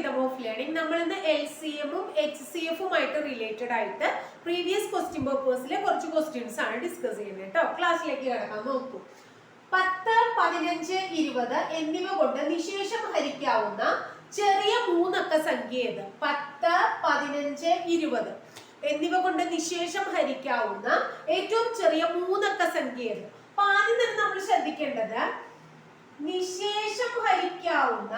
Rhythm of learning നമ്മൾ ഇന്ന് L C എമ്മും എച്ച് സി എഫുമായിട്ട് റിലേറ്റഡ് ആയിട്ട് പ്രീവിയസ് ക്വസ്റ്റ്യൻ പേപ്പേഴ്സിലെ കുറച്ച് ക്വസ്റ്റ്യൻസ് ആണ് ഡിസ്കസ് ചെയ്യുന്നത് കേട്ടോ ക്ലാസ്സിലേക്ക് കിടക്കാൻ നോക്കൂ. പത്ത് പതിനഞ്ച് ഇരുപത് എന്നിവ കൊണ്ട് നിശേഷം ഹരിക്കാവുന്ന ചെറിയ മൂന്നക്ക സംഖ്യ ഏത്? പത്ത് പതിനഞ്ച് ഇരുപത്. എന്നിവ കൊണ്ട് നിശേഷം ഹരിക്കാവുന്ന ഏറ്റവും ചെറിയ മൂന്നക്ക സംഖ്യ ഏത്? അപ്പൊ ആദ്യം തന്നെ നമ്മൾ ശ്രദ്ധിക്കേണ്ടത് നിശേഷം ഹരിക്കാവുന്ന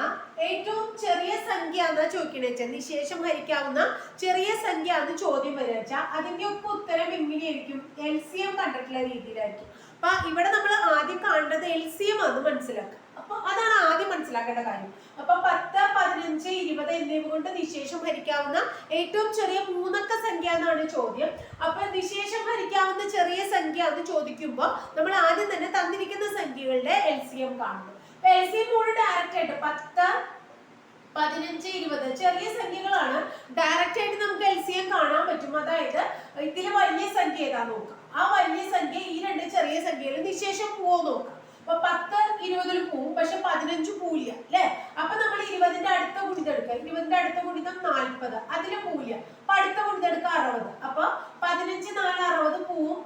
ഏറ്റവും ചെറിയ സംഖ്യ എന്നാ ചോദിക്കണ നിശേഷം ഹരിക്കാവുന്ന ചെറിയ സംഖ്യ എന്ന് ചോദ്യം വരിക വെച്ചാൽ അതിന്റെ ഒക്കെ ഉത്തരം എങ്ങനെയായിരിക്കും? എൽ സി എം കണ്ടിട്ടുള്ള രീതിയിലായിരിക്കും. അപ്പൊ ഇവിടെ നമ്മൾ ആദ്യം കാണേണ്ടത് എൽ സി എം ആണ് മനസ്സിലാക്കുക. അപ്പൊ അതാണ് ആദ്യം മനസ്സിലാക്കേണ്ട കാര്യം. അപ്പൊ പത്ത് പതിനഞ്ച് ഇരുപത് എന്നിവ കൊണ്ട് നിശേഷം ഹരിക്കാവുന്ന ഏറ്റവും ചെറിയ മൂന്നക്ക സംഖ്യ എന്നാണ് ചോദ്യം. അപ്പൊ നിശേഷം ഹരിക്കാവുന്ന ചെറിയ സംഖ്യ എന്ന് ചോദിക്കുമ്പോൾ നമ്മൾ ആദ്യം തന്നെ തന്നിരിക്കുന്ന സംഖ്യകളുടെ എൽ സി എം കാണുന്നു എൽ സി ഡയറക്റ്റ് ആയിട്ട് പത്ത് പതിനഞ്ച് ഇരുപത് ചെറിയ സംഖ്യകളാണ്. ഡയറക്റ്റ് ആയിട്ട് നമുക്ക് എൽസിഎം കാണാൻ പറ്റും. അതായത് ഇതിൽ വലിയ സംഖ്യ ഏതാ നോക്കാം. ആ വലിയ സംഖ്യ ഈ രണ്ട് ചെറിയ സംഖ്യയിൽ നിശേഷം പോവോ നോക്കാം. അപ്പൊ പത്ത് ഇരുപതിൽ പോവും പക്ഷെ പതിനഞ്ച് പോവില്ല അല്ലെ? അപ്പൊ നമ്മൾ ഇരുപതിന്റെ അടുത്ത ഗുണിതം എടുക്കുക. ഇരുപതിന്റെ അടുത്ത ഗുണിതം നാൽപ്പത് അതിലെ പോവില്ല. അപ്പൊ അടുത്ത ഗുണിതം എടുക്കുക അറുപത്. അപ്പൊ പതിനഞ്ച് നാല് അറുപത് പോവും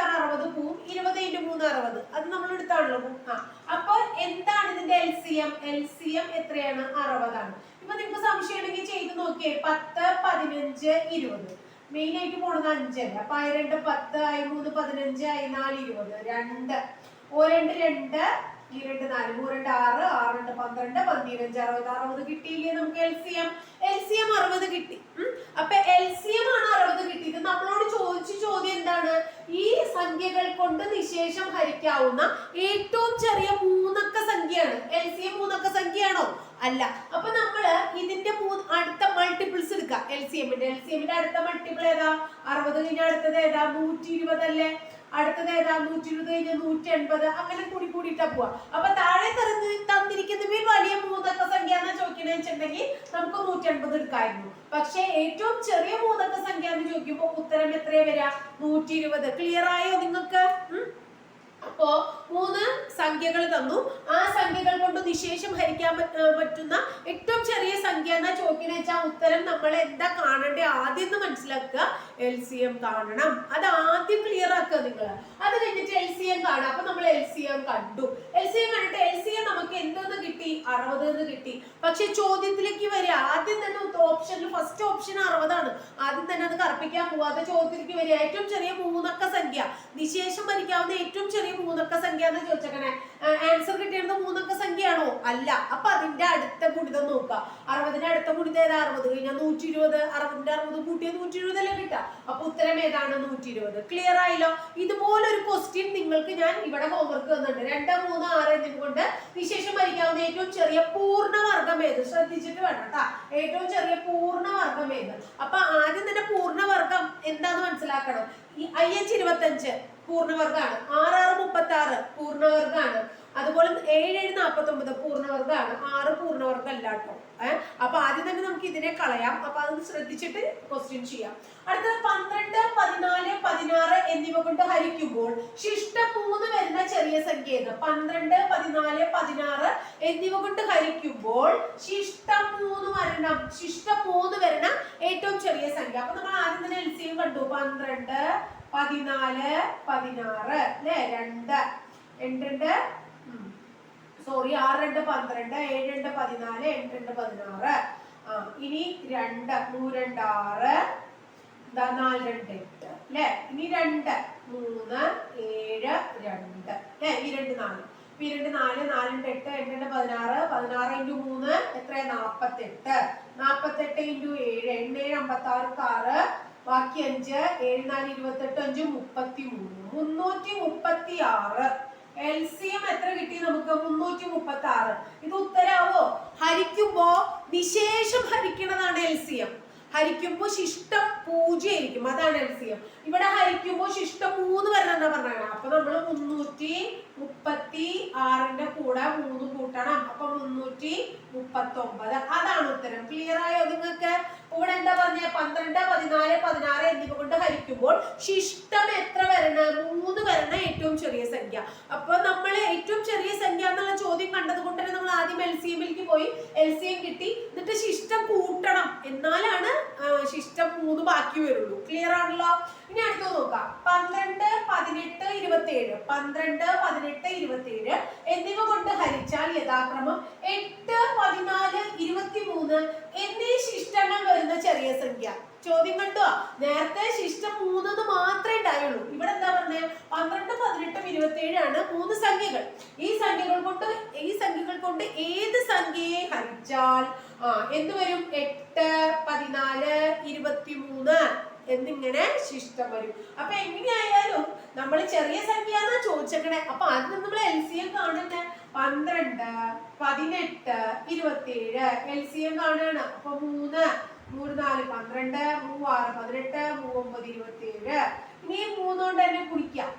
ആറ് അറുപത് പോവും ഇരുപത് ഇന്റു മൂന്ന് അറുപത്. അത് നമ്മൾ എടുത്താണല്ലോ ആ. അപ്പൊ എന്താണ് ഇതിന്റെ L C M L C M എത്രയാണ്? അറുപതാണ്. ഇപ്പൊ നിങ്ങൾക്ക് സംശയം ഉണ്ടെങ്കിൽ ചെയ്ത് നോക്കിയേ. പത്ത് പതിനഞ്ച് ഇരുപത്. മെയിൻ ആയിട്ട് പോണത് അഞ്ചല്ലേ? അപ്പൊ ആയി രണ്ട് പത്ത് ആയി മൂന്ന് പതിനഞ്ച് ആയി നാല് ഇരുപത്. രണ്ട്. ഓ രണ്ട് ഈ രണ്ട് നാല് മൂന്ന് ആറ് ആറ് രണ്ട് പന്ത്രണ്ട് പന്തിരഞ്ച് അറുപത് അറുപത് കിട്ടിയില്ലേ നമുക്ക് L C M L C M അറുപത് കിട്ടി. അപ്പൊ എൽ സി എം ആണ് അറുപത് കിട്ടിയത്. നമ്മളോട് ചോദിച്ച ചോദ്യം എന്താണ്? ഈ സംഖ്യകൾ കൊണ്ട് നിശേഷം ഹരിക്കാവുന്ന ഏറ്റവും ചെറിയ മൂന്നക്ക സംഖ്യയാണ്. എൽ സി എം മൂന്നക്ക സംഖ്യയാണോ? അല്ല. അപ്പൊ നമ്മൾ ഇതിന്റെ മൂന്ന് അടുത്ത മൾട്ടിപ്പിൾസ് എടുക്കുക എൽ സി എമ്മിന്റെ എൽ സി എമ്മിന്റെ അടുത്ത മൾട്ടിപ്പിൾ ഏതാ? അറുപത് കഴിഞ്ഞ അടുത്തത് ഏതാ? നൂറ്റി ഇരുപത് അല്ലേ? അടുത്തത് ഏതാ? നൂറ്റി ഇരുപത് കഴിഞ്ഞ നൂറ്റി എൺപത് അങ്ങനെ കൂടി കൂടിയിട്ടാ പോവാ. അപ്പൊ താഴെ തരുന്ന തന്നിരിക്കുന്നതിൽ വലിയ മൂന്നക്ക സംഖ്യ എന്നാ ചോദിക്കണെന്ന് വെച്ചിട്ടുണ്ടെങ്കിൽ നമുക്ക് നൂറ്റി എൺപത് എടുക്കായിരുന്നു. പക്ഷെ ഏറ്റവും ചെറിയ മൂന്നക്ക സംഖ്യ എന്ന് ചോദിക്കുമ്പോൾ ഉത്തരം എത്രയാ വരിക? നൂറ്റി ഇരുപത് ക്ലിയർ ആയോ നിങ്ങൾക്ക്? അപ്പോ മൂന്ന് സംഖ്യകൾ തന്നു. ആ സംഖ്യകൾ കൊണ്ട് നിശേഷം ഹരിക്കാൻ പറ്റുന്ന ഏറ്റവും ചെറിയ സംഖ്യ എന്ന ചോദിക്കുന്ന വെച്ചാൽ ഉത്തരം നമ്മൾ എന്താ കാണണ്ടേ ആദ്യം എന്ന് മനസ്സിലാക്കുക എൽ സി എം കാണണം. അത് ആദ്യം ക്ലിയർ ആക്കുക നിങ്ങൾ അത് കഴിഞ്ഞിട്ട് എൽ സി എം കാണാം. അപ്പൊ നമ്മൾ എൽ സി എം കണ്ടു. എൽ സി എം കണ്ടിട്ട് എൽ സി എം നമുക്ക് എന്തെന്ന് കിട്ടി? അറുപത് എന്ന് കിട്ടി. പക്ഷെ ചോദ്യത്തിലേക്ക് വരിക. ആദ്യം തന്നെ ഓപ്ഷനിൽ ഫസ്റ്റ് ഓപ്ഷൻ അറുപതാണ്. ആദ്യം തന്നെ അത് കറപ്പിക്കാൻ പോവാതെ ചോദ്യത്തിലേക്ക് വരിക. ഏറ്റവും ചെറിയ മൂന്നക്ക സംഖ്യ. നിശേഷം ഭരിക്കാവുന്ന ഏറ്റവും ചെറിയ മൂന്നക്ക സംഖ്യ എന്ന് ആൻസർ കിട്ടിയിരുന്ന മൂന്നക്ക സംഖ്യയാണോ? അല്ല. അപ്പൊ അതിന്റെ അടുത്ത ഗുണിതം നോക്കുക. അറുപതിന്റെ അടുത്ത ഗുണിത ഏതാ? അറുപത്. കഴിഞ്ഞാൽ നൂറ്റി ഇരുപത് അറുപതിന്റെ അറുപത് കൂട്ടിയ നൂറ്റി ഇരുപതല്ലേ കിട്ടുക. അപ്പൊ ഉത്തരം ഏതാണ്? നൂറ്റി ഇരുപത് ക്ലിയർ ആയില്ലോ? ഇതുപോലെ ഒരു ക്വസ്റ്റ്യൻ നിങ്ങൾക്ക് ഞാൻ ഇവിടെ ഹോംവർക്ക് തന്നിട്ടുണ്ട്. രണ്ട് മൂന്ന് ആറ് എന്നിവ കൊണ്ട് വിശേഷം വരിക്കാവുന്ന ഏറ്റവും ചെറിയ പൂർണവർഗം ഏത്? ശ്രദ്ധിച്ചിട്ട് വേണം കേട്ടാ ഏറ്റവും ചെറിയ പൂർണവർഗം ഏത്? അപ്പൊ ആദ്യം തന്നെ പൂർണവർഗം എന്താന്ന് മനസ്സിലാക്കണം. ഈ ഐ എച്ച് ഇരുപത്തഞ്ച്. പൂർണവർഗമാണ് ആറ് ആറ് മുപ്പത്തി ആറ് പൂർണവർഗമാണ് അതുപോലെ ഏഴ് ഏഴ് നാൽപ്പത്തി ഒമ്പത് ആറ് പൂർണവർഗം അല്ല കേട്ടോ ഏഹ് അപ്പൊ ആദ്യം തന്നെ നമുക്ക് ഇതിനെ കളയാം. അപ്പൊ അത് ശ്രദ്ധിച്ചിട്ട് ക്വസ്റ്റ്യൻ ചെയ്യാം. അടുത്തത് പന്ത്രണ്ട് പതിനാല് പതിനാറ് എന്നിവ കൊണ്ട് ഹരിക്കുമ്പോൾ ശിഷ്ട മൂന്ന് വരുന്ന ചെറിയ സംഖ്യ ഏത് പന്ത്രണ്ട് പതിനാല് പതിനാറ് എന്നിവ കൊണ്ട് ഹരിക്കുമ്പോൾ ശിഷ്ട മൂന്ന് വരണം. ശിഷ്ട മൂന്ന് വരണ ഏറ്റവും ചെറിയ സംഖ്യ. അപ്പൊ നമ്മൾ ആദ്യം തന്നെ എൽ സി കണ്ടു. പന്ത്രണ്ട് പതിനാല് പതിനാറ്. അല്ലെ? രണ്ട്. രണ്ട് സോറി ആറ് രണ്ട് പന്ത്രണ്ട് ഏഴ് രണ്ട് പതിനാല് എട്ട് രണ്ട് പതിനാറ്. ആ ഇനി രണ്ട്. മൂന്ന് രണ്ട് ആറ്. ദാ നാല് രണ്ട് എട്ട്. അല്ലെ? ഇനി രണ്ട്. മൂന്ന് ഏഴ് രണ്ട്. അല്ലെ? ഈ രണ്ട് നാല്. ഈ രണ്ട് നാല് നാല് രണ്ട് എട്ട് എട്ട് രണ്ട് പതിനാറ്. പതിനാറ് ഇന്റു മൂന്ന് എത്രയാ? നാപ്പത്തെട്ട്. നാപ്പത്തെട്ട് ഇന്റു ഏഴ് എണ്ണേഴ് അമ്പത്തി ആറ് ആറ് ബാക്കി അഞ്ച് ഏഴ് നാല് ഇരുപത്തെട്ട് അഞ്ച് മുപ്പത്തി മൂന്ന് മുന്നൂറ്റി മുപ്പത്തി ആറ് എൽ സി എം എത്ര കിട്ടി നമുക്ക്? മുന്നൂറ്റി മുപ്പത്തി ആറ് ഇത് ഉത്തരാവോ? ഹരിക്കുമ്പോ വിശേഷം ഹരിക്കണതാണ് എൽ സി എം ഹരിക്കുമ്പോ ശിഷ്ടം പൂജ്യമായിരിക്കും. അതാണ് എൽ സി എം ഇവിടെ ഹരിക്കുമ്പോ ശിഷ്ടം മൂന്ന് വരണം പറഞ്ഞാണ് അപ്പൊ നമ്മൾ മുന്നൂറ്റി മുപ്പത്തി ആറിന്റെ കൂടെ മൂന്ന് കൂട്ടണം. അപ്പൊ മുന്നൂറ്റി മുപ്പത്തി ഒമ്പത് അതാണ് ഉത്തരം. ക്ലിയർ ആയോ നിങ്ങൾക്ക് ഇവിടെ എന്താ പറഞ്ഞ? പന്ത്രണ്ട് പതിനാല് പതിനാറ് എന്നിവ കൊണ്ട് ഹരിക്കുമ്പോൾ ശിഷ്ടം എത്ര വരണം? മൂന്ന് വരണ ഏറ്റവും ചെറിയ സംഖ്യ. അപ്പൊ നമ്മൾ ഏറ്റവും ചെറിയ സംഖ്യ എന്നുള്ള ചോദ്യം കണ്ടത് കൊണ്ട് തന്നെ നമ്മൾ ആദ്യം എൽ സി എമ്മിലേക്ക് പോയി. എൽ സി എം കിട്ടി. എന്നിട്ട് ശിഷ്ടം കൂട്ടണം. എന്നാലാണ് ശിഷ്ടം മൂന്ന് ബാക്കി വരുള്ളൂ. ക്ലിയർ ആണല്ലോ? ഇനി അടുത്ത് നോക്കാം. പന്ത്രണ്ട് പതിനെട്ട് ഇരുപത്തിയേഴ് പന്ത്രണ്ട് പതിനെട്ട് ഇരുപത്തിയേഴ് എന്നിവ കൊണ്ട് ഹരിച്ചാൽ യഥാക്രമം എട്ട് പതിനാല് ഇരുപത്തിമൂന്ന് എന്നീ ശിഷ്ടങ്ങൾ വരുന്ന ചെറിയ സംഖ്യ. ചോദ്യം കണ്ടോ? നേരത്തെ ശിഷ്ടം മൂന്നെന്ന് മാത്രമേ ഉണ്ടായുള്ളൂ. ഇവിടെ എന്താ പറഞ്ഞത് പന്ത്രണ്ട് പതിനെട്ടും ഇരുപത്തിയേഴാണ് മൂന്ന് സംഖ്യകൾ. ഈ സംഖ്യകൾ കൊണ്ട് ഈ സംഖ്യകൾ കൊണ്ട് ഏത് സംഖ്യയെ ഹരിച്ചാൽ ആ എന്ത് വരും? എട്ട് പതിനാല് ഇരുപത്തിമൂന്ന് എന്നിങ്ങനെ ശിഷ്ടം വരും. അപ്പൊ എങ്ങനെയായാലും നമ്മൾ ചെറിയ സംഖ്യ എന്നാ ചോദിച്ചേക്കണേ. അപ്പൊ ആദ്യം നമ്മൾ എൽ സി എം കാണണ്ടേ? പന്ത്രണ്ട് പതിനെട്ട് ഇരുപത്തിയേഴ് എൽ സി എം കാണാണ് അപ്പൊ മൂന്ന് മൂന്ന് നാല് പന്ത്രണ്ട് മൂവാറ് പതിനെട്ട് മൂവൊമ്പത് ഇരുപത്തിയേഴ്. ഇനി മൂന്നുകൊണ്ട് തന്നെ കുടിക്കാം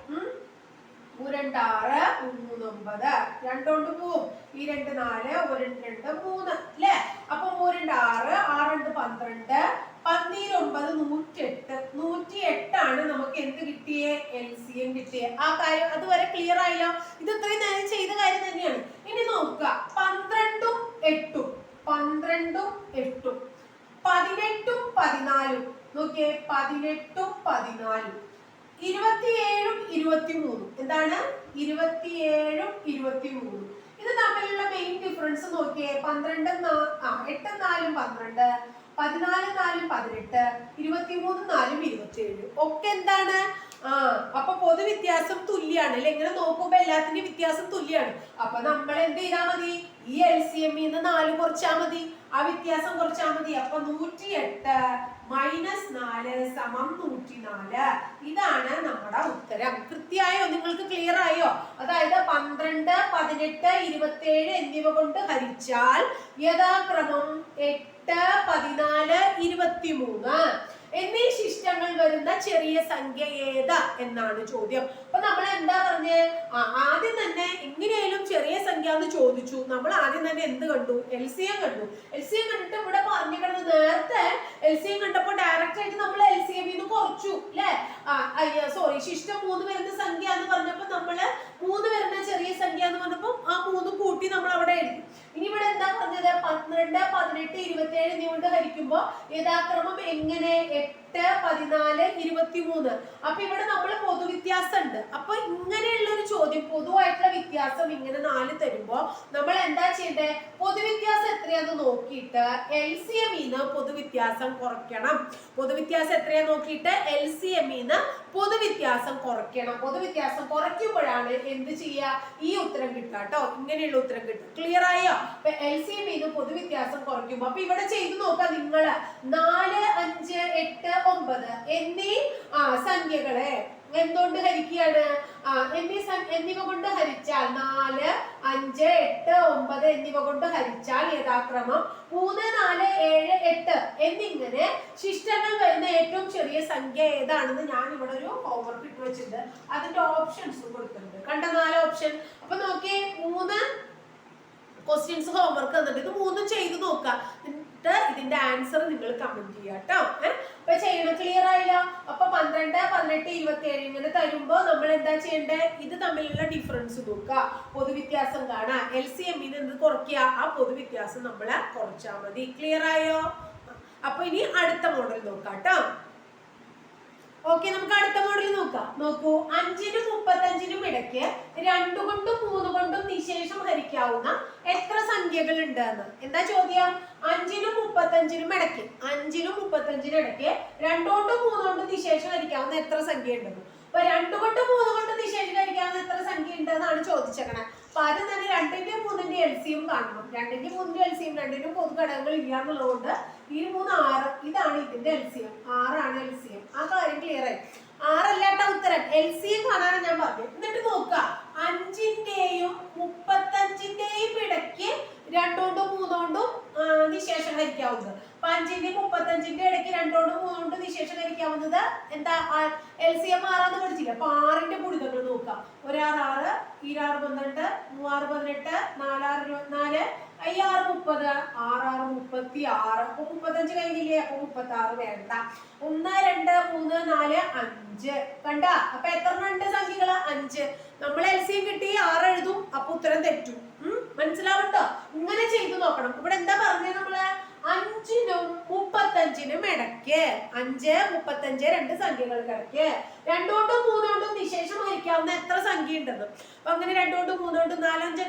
ഉം മൂന്ന് ഒമ്പത് രണ്ടോണ്ട് പോവും ഈ രണ്ട് നാല് ഒരു രണ്ട് രണ്ട് മൂന്ന്. അല്ലേ അപ്പൊ മൂരണ്ട് ആറ് ആറുണ്ട് പന്ത്രണ്ട് പന്തീരൊമ്പത് നൂറ്റെട്ട്. നൂറ്റി എട്ടാണ് നമുക്ക് എന്ത് കിട്ടിയേ? എൽ സി എം കിട്ടിയേ. ആ കാര്യം അതുവരെ ക്ലിയർ ആയില്ലോ? ഇത് ഇത്രയും നേരം ചെയ്ത കാര്യം തന്നെയാണ്. ഇനി നോക്കുക. പന്ത്രണ്ടും എട്ടും. പന്ത്രണ്ടും എട്ടും. പതിനെട്ടും പതിനാലും. നോക്കിയേ. പതിനെട്ടും പതിനാലും. ഇരുപത്തിയേഴും ഇരുപത്തിമൂന്നും. എന്താണ്? ഇരുപത്തിയേഴും ഇരുപത്തിമൂന്നും. ഇത് തമ്മിലുള്ള മെയിൻ ഡിഫറൻസ് നോക്കിയേ പന്ത്രണ്ടും ആ എട്ടും നാലും പന്ത്രണ്ട് പതിനാല് നാലും പതിനെട്ട് ഇരുപത്തിമൂന്ന് നാലും ഇരുപത്തിയേഴ്. ഒക്കെ എന്താണ്? ആ അപ്പൊ പൊതുവ്യത്യാസം തുല്യാണ്. അല്ലെ? ഇങ്ങനെ നോക്കുമ്പോ എല്ലാത്തിന്റെയും വ്യത്യാസം തുല്യാണ്. അപ്പൊ നമ്മൾ എന്ത് ചെയ്താൽ മതി? ഈ എൽ സി എമ്മിന്ന് നാല് കുറച്ചാ മതി. ആ വ്യത്യാസം കുറച്ചാ മതി. അപ്പൊ നൂറ്റി എട്ട് മൈനസ് നാല് സമം നൂറ്റി നാല് ഇതാണ് നമ്മുടെ ഉത്തരം. കൃത്യമായോ? നിങ്ങൾക്ക് ക്ലിയർ ആയോ? അതായത് പന്ത്രണ്ട് പതിനെട്ട് ഇരുപത്തിയേഴ് എന്നിവ കൊണ്ട് ഹരിച്ചാൽ യഥാക്രമം എട്ട് പതിനാല് ഇരുപത്തിമൂന്ന്. എന്നീ ശിഷ്ടങ്ങൾ വരുന്ന ചെറിയ സംഖ്യ ഏതാ എന്നാണ് ചോദ്യം. അപ്പൊ നമ്മൾ എന്താ പറഞ്ഞ്? ആദ്യം തന്നെ എങ്ങനെയായാലും ചെറിയ സംഖ്യ എന്ന് ചോദിച്ചു. നമ്മൾ ആദ്യം തന്നെ എന്ത് കണ്ടു? എൽ സി എം കണ്ടു. എൽ സി എം കണ്ടിട്ട് ഇവിടെ പറഞ്ഞു കിടന്ന് നേരത്തെ എൽ സി എം കണ്ടപ്പോൾ ഡയറക്റ്റ് ആയിട്ട് നമ്മൾ എൽ സി എം കുറച്ചു അല്ലേ സോറി ശിഷ്ടം മൂന്ന് വരുന്ന സംഖ്യ എന്ന് പറഞ്ഞപ്പോൾ നമ്മൾ മൂന്ന് വരുന്ന ചെറിയ സംഖ്യ എന്ന് പറഞ്ഞപ്പോൾ ആ മൂന്ന് കൂട്ടി നമ്മൾ അവിടെ എഴുതി. ഇനി ഇവിടെ എന്താ പറഞ്ഞത്? പന്ത്രണ്ട് പതിനെട്ട് ഇരുപത്തി ഏഴ് എന്നിവ കൊണ്ട് ഹരിക്കുമ്പോ യഥാക്രമം എങ്ങനെ? എട്ട് പതിനാല് ഇരുപത്തിമൂന്ന്. അപ്പൊ ഇവിടെ നമ്മൾ പൊതുവ്യത്യാസം ഉണ്ട് അപ്പൊ ഇങ്ങനെയുള്ള ഒരു ചോദ്യം പൊതുവായിട്ടുള്ള വ്യത്യാസം ഇങ്ങനെ നാല് തരുമ്പോ നമ്മൾ എന്താ ചെയ്യേണ്ടത് പൊതുവ്യത്യാസം എത്രയാന്ന് നോക്കിയിട്ട് എൽ സി എമ്മിന്ന് പൊതുവ്യത്യാസം കുറയ്ക്കണം. പൊതുവ്യത്യാസം എത്രയാ നോക്കിയിട്ട് എൽ സി എമ്മിന്ന് പൊതുവ്യത്യാസം കുറയ്ക്കണം. പൊതുവ്യത്യാസം കുറയ്ക്കുമ്പോഴാണ് എന്ത് ചെയ്യുക ഈ ഉത്തരം കിട്ടുക കേട്ടോ. ഇങ്ങനെയുള്ള ഉത്തരം കിട്ടും ക്ലിയർ ആയോ? അപ്പൊ എൽ സി എമ്മിന്ന് പൊതുവ്യത്യാസം കുറയ്ക്കുമ്പോ അപ്പൊ ഇവിടെ ചെയ്ത് നോക്കാം നിങ്ങൾ. നാല് അഞ്ച് എട്ട് ഒമ്പത് എന്നീ സംഖ്യകളെ. എന്തുകൊണ്ട് ഹരിക്കുകയാണ്? എന്നിവ കൊണ്ട് ഹരിച്ചാൽ നാല് അഞ്ച് എട്ട് ഒമ്പത് എന്നിവ കൊണ്ട് ഹരിച്ചാൽ യഥാക്രമം മൂന്ന് നാല് ഏഴ് എട്ട്. എന്നിങ്ങനെ ശിഷ്ടങ്ങൾ വരുന്ന ഏറ്റവും ചെറിയ സംഖ്യ ഏതാണെന്ന് ഞാൻ ഇവിടെ ഒരു ഹോംവർക്ക് ഇട്ട് വെച്ചിട്ടുണ്ട്. അതിന്റെ ഓപ്ഷൻസ് കൊടുത്തിട്ടുണ്ട്. കണ്ട നാല് ഓപ്ഷൻ അപ്പൊ നോക്കിയേ മൂന്ന് ക്വസ്റ്റ്യൻസ് ഹോംവർക്ക് തന്നിട്ട് ഇത് മൂന്നും ചെയ്ത് നോക്കാം എന്നിട്ട് ഇതിന്റെ ആൻസർ നിങ്ങൾ കമന്റ് ചെയ്യാം കേട്ടോ. അപ്പൊ ചെയ്യണം ക്ലിയർ ആയില്ല? പന്ത്രണ്ട് പതിനെട്ട് ഇരുപത്തി ഏഴ് ഇങ്ങനെ തരുമ്പോ നമ്മൾ എന്താ ചെയ്യണ്ടേ? ഇത് തമ്മിലുള്ള ഡിഫറൻസ് നോക്കുക പൊതുവ്യത്യാസം കാണാ. എൽ സി എമ്മിന് എന്ത് കുറയ്ക്കുക ആ പൊതുവ്യത്യാസം നമ്മൾ കുറച്ചാൽ മതി. ക്ലിയർ ആയോ? അപ്പൊ ഇനി അടുത്ത മോഡൽ നോക്കാം കേട്ടോ ഓക്കെ നമുക്ക് അടുത്ത മോഡൽ നോക്കാം. നോക്കൂ അഞ്ചിനും മുപ്പത്തഞ്ചിനും ഇടയ്ക്ക് രണ്ടു കൊണ്ടും മൂന്ന് കൊണ്ടും നിശേഷം ഹരിക്കാവുന്ന എത്ര സംഖ്യകൾ ഉണ്ട് എന്ന്? എന്താ ചോദ്യം? അഞ്ചിനും മുപ്പത്തഞ്ചിനും ഇടയ്ക്ക് അഞ്ചിനും മുപ്പത്തഞ്ചിനും ഇടയ്ക്ക് രണ്ടുകൊണ്ടും മൂന്നുകൊണ്ടും നിശേഷം ഹരിക്കാവുന്ന എത്ര സംഖ്യ ഉണ്ടെന്ന് അപ്പൊ രണ്ടു കൊണ്ടും മൂന്ന് കൊണ്ടും നിശേഷം ഹരിക്കാവുന്ന എത്ര സംഖ്യ ഉണ്ടെന്നാണ് ചോദിച്ചേക്കണേ. അപ്പൊ ആദ്യം തന്നെ രണ്ടിന്റെ മൂന്നിന്റെ എൽ സിയും കാണണം. രണ്ടിന്റെ മൂന്നിന്റെ എൽ സിയും രണ്ടിനും പൊതു ഘടകങ്ങൾ ഇല്ല എന്നുള്ളതുകൊണ്ട് ഈ മൂന്ന് ആറ്. ഇതാണ് ഇതിന്റെ എൽ സി എം ആറാണ് എൽ സി എം ആ കാര്യം ക്ലിയർ ആയി. ആറല്ലാട്ട ഉത്തരം. എൽ സി എം കാണാനാണ് ഞാൻ പറഞ്ഞത്. എന്നിട്ട് നോക്കുക. അഞ്ചിന്റെയും മുപ്പത്തഞ്ചിന്റെയും ഇടയ്ക്ക് രണ്ടോണ്ടും മൂന്നോണ്ടും നിശേഷം ഹരിക്കാവുന്നത്. അപ്പൊ അഞ്ചിന്റെയും മുപ്പത്തഞ്ചിന്റെ ഇടയ്ക്ക് രണ്ടോണ്ടും മൂന്നോണ്ടും നിശേഷം ഹരിക്കാവുന്നത് എന്താ? എൽ സി എം ആറാന്ന് പഠിച്ചില്ല? അപ്പൊ ആറിന്റെ ഗുണിതങ്ങൾ നോക്കാം ഒരാറ് ആറ് ഈരാറ് പന്ത്രണ്ട് മൂവാറ് പതിനെട്ട് നാലാറ് ഇരുപത്തിനാല് അയ്യാറ് മുപ്പത് ആറാറ് മുപ്പത്തി ആറ്. അപ്പൊ മുപ്പത്തഞ്ച് കഴിഞ്ഞില്ലേ? അപ്പൊ മുപ്പത്തി ആറ് വേണ്ട. ഒന്ന് രണ്ട് മൂന്ന് നാല് അഞ്ച്. കണ്ട? അപ്പൊ എത്ര ഉണ്ട് സംഖ്യകൾ? അഞ്ച്. നമ്മൾ എൽ സി കിട്ടി ആറ് എഴുതും. അപ്പൊ ഉത്തരം തെറ്റും. ഉം മനസ്സിലാവട്ടോ ഇങ്ങനെ ചെയ്തു നോക്കണം ഇവിടെ എന്താ പറഞ്ഞത് നമ്മൾ അഞ്ചിനും കിടക്ക് അഞ്ച് മുപ്പത്തഞ്ച് രണ്ട് സംഖ്യകൾ കിടക്ക് രണ്ടുകൊണ്ടും മൂന്നുകൊണ്ടും നിശേഷം ഹരിക്കാവുന്ന എത്ര സംഖ്യ ഉണ്ടെന്ന് അപ്പൊ അങ്ങനെ രണ്ടുകൊണ്ടും മൂന്നുകൊണ്ടും നാലഞ്ച്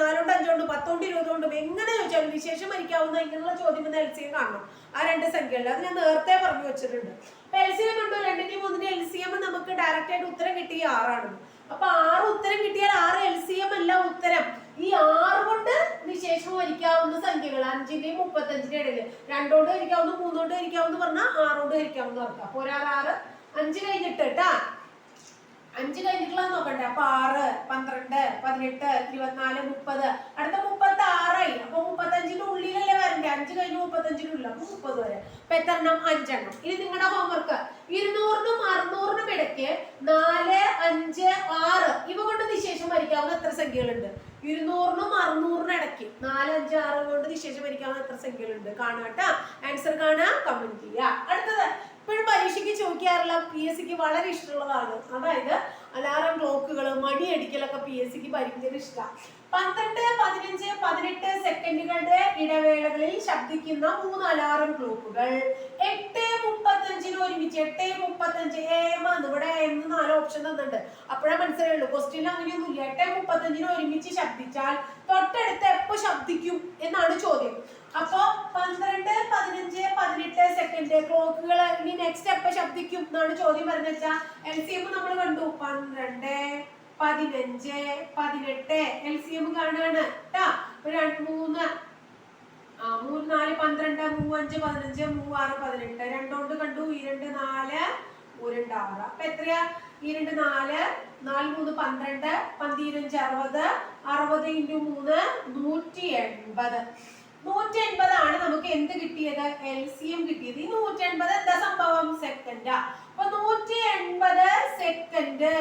നാലോണ്ട് അഞ്ചുകൊണ്ടും പത്തോണ്ട് ഇരുപതുകൊണ്ടും എങ്ങനെ ചോദിച്ചാലും വിശേഷം ഹരിക്കാവുന്ന ഇങ്ങനെയുള്ള ചോദ്യം എൽ സി എം കാണണം. ആ രണ്ട് സംഖ്യകളിൽ. അത് ഞാൻ നേരത്തെ പറഞ്ഞു വെച്ചിട്ടുണ്ട്. അപ്പൊ എൽ സി എം കണ്ടു? രണ്ടിന്റെയും മൂന്നിന്റെ എൽ സി എം നമുക്ക് ഡയറക്റ്റ് ആയിട്ട് ഉത്തരം കിട്ടി ആറാണ്. അപ്പൊ ആറ് ഉത്തരം കിട്ടിയാൽ ആറ് എൽ സി എം അല്ല ഉത്തരം. ഈ ആറ് കൊണ്ട് നിശേഷം ഹരിക്കാവുന്ന സംഖ്യകൾ അഞ്ചിന്റെയും മുപ്പത്തഞ്ചിന്റെ ഇടയിൽ രണ്ടോണ്ട് ഹരിക്കാവുന്ന മൂന്നോണ്ട് ഹരിക്കാവുന്ന പറഞ്ഞാൽ ആറോണ്ട് ഹരിക്കാവുന്ന അർത്ഥം അപ്പൊ ഒരാൾ ആറ് അഞ്ച് കഴിഞ്ഞിട്ട് കേട്ടാ അഞ്ച് കഴിഞ്ഞിട്ടുള്ള നോക്കണ്ടേ? അപ്പൊ ആറ് പന്ത്രണ്ട് പതിനെട്ട് ഇരുപത്തിനാല് മുപ്പത്. അടുത്ത മുപ്പത്തി ആറായി അപ്പൊ മുപ്പത്തഞ്ചിന്റെ ഉള്ളിലല്ലേ വരണ്ടേ? അഞ്ച് കഴിഞ്ഞ് മുപ്പത്തഞ്ചിന്റെ ഉള്ളിൽ അപ്പൊ മുപ്പത് വരെ. അപ്പൊ എത്ര എണ്ണം? അഞ്ചെണ്ണം. ഇനി നിങ്ങളുടെ ഹോംവർക്ക് ഇരുന്നൂറിനും അറുന്നൂറിനും ഇടയ്ക്ക് നാല് അഞ്ച് ആറ്. ഇവ കൊണ്ട് നിശേഷം വരിക്കാവുന്ന എത്ര സംഖ്യകളുണ്ട്? ഇരുന്നൂറിനും അറുന്നൂറിനും ഇടയ്ക്ക് നാല് അഞ്ച് ആറ് കൊണ്ട് നിശേഷം വരിക്കാവുന്ന എത്ര സംഖ്യകളുണ്ട്? കാണാട്ടാ ആൻസർ കാണാ. കമന്റ് ചെയ്യുക അടുത്തത്. ഇപ്പോഴും പരീക്ഷയ്ക്ക് ചോദിക്കാറില്ല. പി എസ് സിക്ക് വളരെ ഇഷ്ടമുള്ളതാണ്. അതായത് അലാറം ക്ലോക്കുകൾ മണി അടിക്കലൊക്കെ പി എസ് സിക്ക് ഭയങ്കര ഇഷ്ടമാണ് പന്ത്രണ്ട് പതിനഞ്ച് പതിനെട്ട് സെക്കൻഡുകളുടെ ഇടവേളകളിൽ ശബ്ദിക്കുന്ന മൂന്ന് അലാറം ക്ലോക്കുകൾ. എട്ട് മുപ്പത്തഞ്ചിന് ഒരുമിച്ച് എട്ട് മുപ്പത്തഞ്ച് ആണ് ഇവിടെ എന്ന് നാല് ഓപ്ഷൻ തന്നിട്ടുണ്ട്. അപ്പോഴേ മനസ്സിലായുള്ളൂ. ക്വസ്റ്റ്യൻ അങ്ങനെയൊന്നുമില്ല. എട്ട് മുപ്പത്തഞ്ചിന് ഒരുമിച്ച് ശബ്ദിച്ചാൽ തൊട്ടടുത്ത് എപ്പോ ശബ്ദിക്കും എന്നാണ് ചോദ്യം. അപ്പൊ പന്ത്രണ്ട് പതിനഞ്ച് പതിനെട്ട് സെക്കൻഡ് ക്ലോക്കുകൾ ഇനി നെക്സ്റ്റ് എപ്പോ ശബ്ദിക്കും എന്നാണ് ചോദ്യം പറഞ്ഞു വെച്ചാൽ എൽ സി എം നമ്മൾ കണ്ടു. പന്ത്രണ്ട് പതിനഞ്ച് പതിനെട്ട്. എൽ സി എം കാണുകയാണ് രണ്ട് മൂന്ന്. ആ മൂന്ന് നാല് പന്ത്രണ്ട് മൂവഞ്ച് പതിനഞ്ച് മൂവാറ് പതിനെട്ട്. രണ്ടോണ്ട് കണ്ടു. ഈ രണ്ട് നാല് ഒരു രണ്ട് ആറ് അപ്പൊ എത്രയാ? ഈ രണ്ട് നാല് നാല് മൂന്ന് പന്ത്രണ്ട് പന്തിരഞ്ച് അറുപത് അറുപത് ഇന്റു മൂന്ന് നൂറ്റി എൺപത്. നൂറ്റി ആണ് നമുക്ക് എന്ത് കിട്ടിയത്? എൽ സി എം കിട്ടിയത്. ഈ നൂറ്റി എൺപത് എന്താ സംഭവം? സെക്കൻഡാ അപ്പൊ നൂറ്റി എൺപത് സെക്കൻഡ്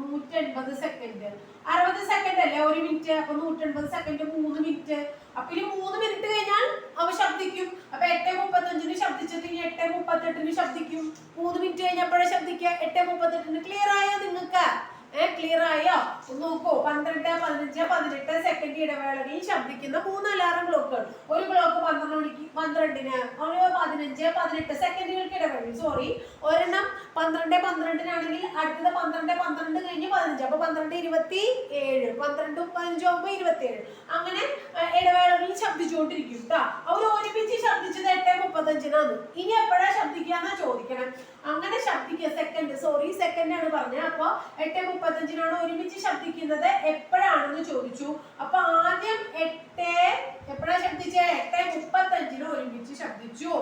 നൂറ്റി എൺപത് സെക്കൻഡ് അറുപത് സെക്കൻഡ് അല്ലേ? ഒരു മിനിറ്റ് അപ്പൊ നൂറ്റി എൺപത് സെക്കൻഡ് മൂന്ന് മിനിറ്റ് അപ്പൊ ഇനി മൂന്ന് മിനിറ്റ് കഴിഞ്ഞാൽ അവ ശബ്ദിക്കും. അപ്പൊ എട്ട് മുപ്പത്തഞ്ചിന് ശബ്ദിച്ചത് ഇനി എട്ട് മുപ്പത്തെട്ടിന് ശബ്ദിക്കും. മൂന്ന് മിനിറ്റ് കഴിഞ്ഞപ്പോഴേ ശബ്ദിക്കുക. എട്ട് മുപ്പത്തെട്ടിന് ക്ലിയർ ആയോ നിങ്ങൾക്ക്? ക്ലിയർ ആയോ? നോക്കൂ. പന്ത്രണ്ട് പതിനഞ്ച് പതിനെട്ട് സെക്കൻഡ് ഇടവേളകളിൽ ശബ്ദിക്കുന്ന മൂന്ന് അലാറം ക്ലോക്കുകൾ ഒരു ക്ലോക്ക് പന്ത്രണ്ട് മണിക്ക് പന്ത്രണ്ടിന്. ഒരു പതിനഞ്ച് പതിനെട്ട് സെക്കൻഡുകൾക്ക് ഇടവേളയിൽ സോറി ഒരെണ്ണം പന്ത്രണ്ട് പന്ത്രണ്ടിനാണെങ്കിൽ അടുത്തത് പന്ത്രണ്ട് പന്ത്രണ്ട് കഴിഞ്ഞ് പതിനഞ്ച്. അപ്പൊ പന്ത്രണ്ട് ഇരുപത്തി ഏഴ് പന്ത്രണ്ടും പതിനഞ്ചും ആകുമ്പോൾ ഇരുപത്തി ഏഴ് അങ്ങനെ ഇടവേളകളിൽ ശബ്ദിച്ചുകൊണ്ടിരിക്കും കേട്ടോ അവർ ഒരുമിച്ച് ശബ്ദിച്ചത് എട്ട് മുപ്പത്തഞ്ചിനാണ് ഇനി എപ്പോഴാ ശബ്ദിക്കാന്നാ ചോദിക്കണം? അങ്ങനെ ശബ്ദിക്കുക. സെക്കൻഡ് സോറി സെക്കൻഡ് ആണ് പറഞ്ഞത്. അപ്പൊ എട്ട് മുപ്പത്തഞ്ചിനാണ് ഒരുമിച്ച് ശബ്ദിക്കുന്നത്? എപ്പോഴാണെന്ന് ചോദിച്ചു. അപ്പൊ ആദ്യം എട്ട് എപ്പോഴാ ശബ്ദിച്ചത് എട്ട് മുപ്പത്തഞ്ചിന് ഒരുമിച്ച് ശബ്ദിച്ചു.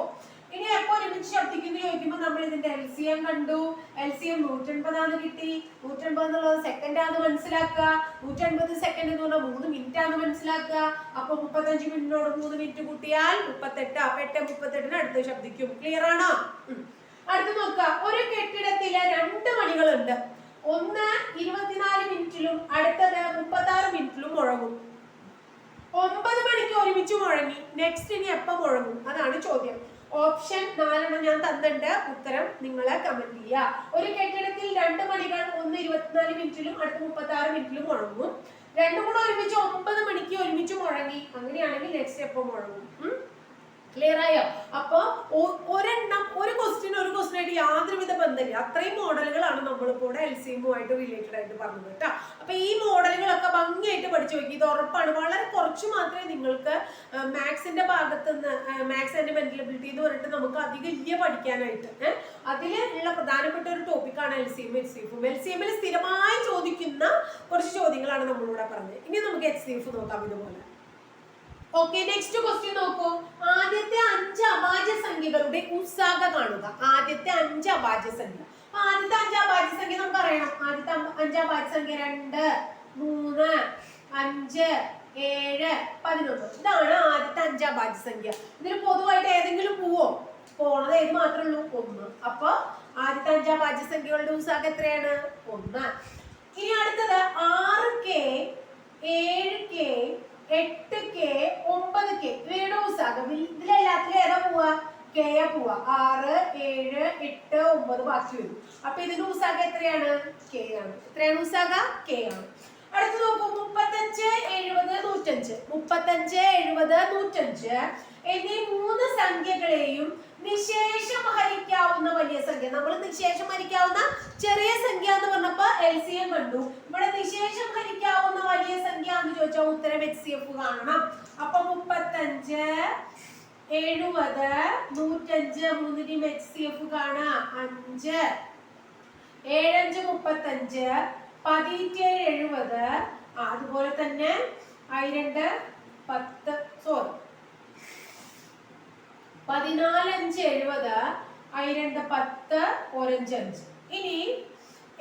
ഇനി എപ്പോ ഒരുമിച്ച് ശബ്ദിക്കുന്നു ചോദിക്കുമ്പോൾ നമ്മൾ ഇതിന്റെ എൽ സി എം കണ്ടു. എൽ സി എം നൂറ്റൻപതാന്ന് കിട്ടി. നൂറ്റൻപത് എന്നുള്ളത് സെക്കൻഡ് ആണെന്ന് മനസ്സിലാക്കുക. നൂറ്റൻപത് സെക്കൻഡ് എന്ന് പറഞ്ഞാൽ മൂന്ന് മിനിറ്റ് ആണെന്ന് മനസ്സിലാക്കുക. അപ്പൊ മുപ്പത്തഞ്ച് മിനിറ്റിനോട് മൂന്ന് മിനിറ്റ് കൂട്ടിയാൽ മുപ്പത്തെട്ട്. അപ്പൊ എട്ട് മുപ്പത്തെട്ടിന് അടുത്ത് ശബ്ദിക്കും. ക്ലിയർ ആണോ. അടുത്ത് നോക്ക ഒരു കെട്ടിടത്തിലെ രണ്ട് മണികളുണ്ട് ഒന്ന് ഇരുപത്തിനാല് മിനിറ്റിലും അടുത്തത് മുപ്പത്തി ആറ് മിനിറ്റിലും മുഴങ്ങും. ഒമ്പത് മണിക്ക് ഒരുമിച്ച് മുഴങ്ങി നെക്സ്റ്റ് ഇനി എപ്പം മുഴങ്ങും? അതാണ് ചോദ്യം. ഓപ്ഷൻ നാലെണ്ണം ഞാൻ തന്നിട്ടുണ്ട്. ഉത്തരം നിങ്ങൾ കമന്റ് ചെയ്യുക. ഒരു കെട്ടിടത്തിൽ രണ്ട് മണികൾ ഒന്ന് ഇരുപത്തിനാല് മിനിറ്റിലും അടുത്ത മുപ്പത്തി ആറ് മിനിറ്റിലും മുഴങ്ങും. രണ്ടും കൂടെ ഒരുമിച്ച് ഒമ്പത് മണിക്ക് ഒരുമിച്ച് മുഴങ്ങി. അങ്ങനെയാണെങ്കിൽ നെക്സ്റ്റ് എപ്പം മുഴങ്ങും? ക്ലിയർ ആയോ? അപ്പൊ ഒരെണ്ണം ഒരു ക്വസ്റ്റ്യൻ ഒരു ക്വസ്റ്റ്യൻ ആയിട്ട് യാതൊരുവിധ ബന്ധമില്ല. അത്രയും മോഡലുകളാണ് നമ്മളിപ്പോൾ എൽ സി ആയിട്ട് റിലേറ്റഡ് ആയിട്ട് പറഞ്ഞത് കേട്ടോ. അപ്പൊ ഈ മോഡലുകളൊക്കെ ഭംഗിയായിട്ട് പഠിച്ചു നോക്കി. ഇത് ഉറപ്പാണ്. വളരെ കുറച്ച് മാത്രമേ നിങ്ങൾക്ക് മാത്സിന്റെ ഭാഗത്ത് നിന്ന് മാത്സ് ആൻഡ് മെന്റലബിലിറ്റി എന്ന് പറഞ്ഞിട്ട് നമുക്ക് അധികം ഇല്ല പഠിക്കാനായിട്ട്. അതിൽ ഉള്ള പ്രധാനപ്പെട്ട ഒരു ടോപ്പിക്കാണ് L C M L C എഫും എൽ സി എമ്മിൽ സ്ഥിരമായി ചോദിക്കുന്ന കുറച്ച് ചോദ്യങ്ങളാണ് നമ്മളിവിടെ പറഞ്ഞത്. ഇനി നമുക്ക് എച്ച് സി എഫ് നോക്കാം ഇതുപോലെ. ഓക്കെ നെക്സ്റ്റ് ക്വസ്റ്റ്യൻ നോക്കൂ. ആദ്യത്തെ അഞ്ച് അഭാജ്യ സംഖ്യകളുടെ ഉത്സാഹ കാണുക. ആദ്യത്തെ അഞ്ച് അഭാജ്യ സംഖ്യ. അപ്പൊ ആദ്യത്തെ അഞ്ച് അഭാജ്യ സംഖ്യ നമുക്ക് അറിയണം. ആദ്യത്തെ അഞ്ച് അഭാജ്യ സംഖ്യ രണ്ട് മൂന്ന് അഞ്ച് ഏഴ് പതിനൊന്ന്. ഇതാണ് ആദ്യത്തെ അഞ്ച് അഭാജ്യ സംഖ്യ. ഇതിന് പൊതുവായിട്ട് ഏതെങ്കിലും പോവോ? പോണത് ഏത് മാത്രമേ ഉള്ളൂ? ഒന്ന്. അപ്പൊ ആദ്യത്തെ അഞ്ച് അഭാജ്യ സംഖ്യകളുടെ ഉത്സാഹം എത്രയാണ്? ഒന്ന്. ഇനി അടുത്തത് ആറ് കെ ഏഴ് കെ എട്ട് കെ ഒമ്പത് കെ ഇവയുടെ ഉത്സാഹം ഇതിലെല്ലാത്തിലും ഏതാ പോവാ? കെ പോവാ. ആറ് ഏഴ് എട്ട് ഒമ്പത് ബാക്കി വരും. അപ്പൊ ഇതിന്റെ ഉത്സാഹം എത്രയാണ്? കെ ആണ്. എത്രയാണ് ഉത്സാഹ കെ ആണ്. അടുത്ത് നോക്കൂ. മുപ്പത്തഞ്ച് എഴുപത് നൂറ്റഞ്ച്. മുപ്പത്തഞ്ച് എഴുപത് നൂറ്റഞ്ച് എന്നീ മൂന്ന് സംഖ്യകളെയും നിശേഷം ഹരിക്കാവുന്ന വലിയ സംഖ്യ. നമ്മൾ നിശേഷം ഹരിക്കാവുന്ന ചെറിയ സംഖ്യ എന്ന് പറഞ്ഞപ്പോ എൽ സി എം കണ്ടു. ഇവിടെ നിശേഷം ഹരിക്കാവുന്ന വലിയ സംഖ്യ എന്ന് ചോദിച്ചാൽ ഉത്തരം എച്ച് സി എഫ് കാണണം. അപ്പൊ മുപ്പത്തഞ്ച് എഴുപത് നൂറ്റഞ്ച് മൂന്നിനും എച്ച് സി എഫ് കാണാം. അഞ്ച് ഏഴഞ്ച് മുപ്പത്തഞ്ച് പതിറ്റേഴ് എഴുപത് അതുപോലെ തന്നെ ആയിരണ്ട് പത്ത് സോറി പതിനാലഞ്ച് എഴുപത് ആയിരണ്ട് പത്ത് ഒരഞ്ച് അഞ്ച്. ഇനി